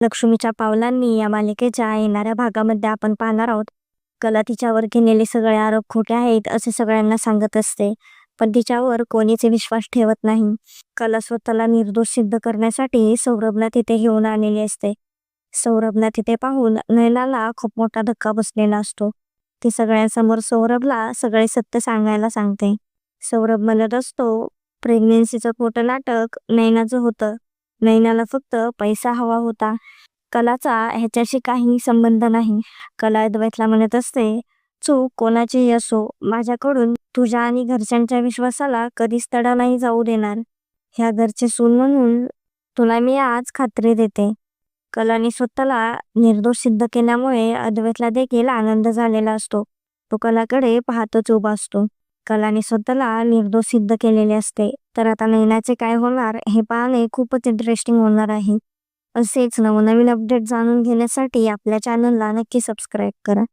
लक्ष्मीच्या पावलांनी या मालिकेच्या येणाऱ्या भागामध्ये आपण पाहणार आहोत. कला तिच्यावर केलेले सगळे आरोप खोटे आहेत असे सगळ्यांना सांगत असते. पण तिच्यावर कोणीच विश्वास ठेवत नाही. कला स्वतःला निर्दोष सिद्ध करण्यासाठी सौरभला तिथे घेऊन आलेली असते. सौरभला तिथे पाहून नैनाला खूप मोठा धक्का बसलेला असतो. ती सगळ्यांसमोर सौरभला सगळे सत्य सांगायला सांगते. सौरभ म्हणत असतो प्रेग्नेन्सीचं खोटं नाटक नैनाचं होतं. नैनाला फक्त पैसा हवा होता. कलाचा ह्याच्याशी काही संबंध नाही. कला अद्वैतला म्हणत असते चूक कोणाचीही असो माझ्याकडून तुझ्या आणि घरच्यांच्या विश्वासाला कधीच तडा नाही जाऊ देणार. ह्या घरचे सून म्हणून तुला मी आज खात्री देते. कलाने स्वतःला निर्दोष सिद्ध केल्यामुळे अद्वैतला देखील आनंद झालेला असतो. तो कलाकडे पाहतच उभा असतो. कलाने स्वतःला निर्दोष सिद्ध केलेले असते. तर आता महिन्याचे काय होणार हे पाहणे खूपच इंटरेस्टिंग होणार आहे. असेच नवनवीन अपडेट जाणून घेण्यासाठी आपल्या चॅनलला नक्की सबस्क्राईब करा.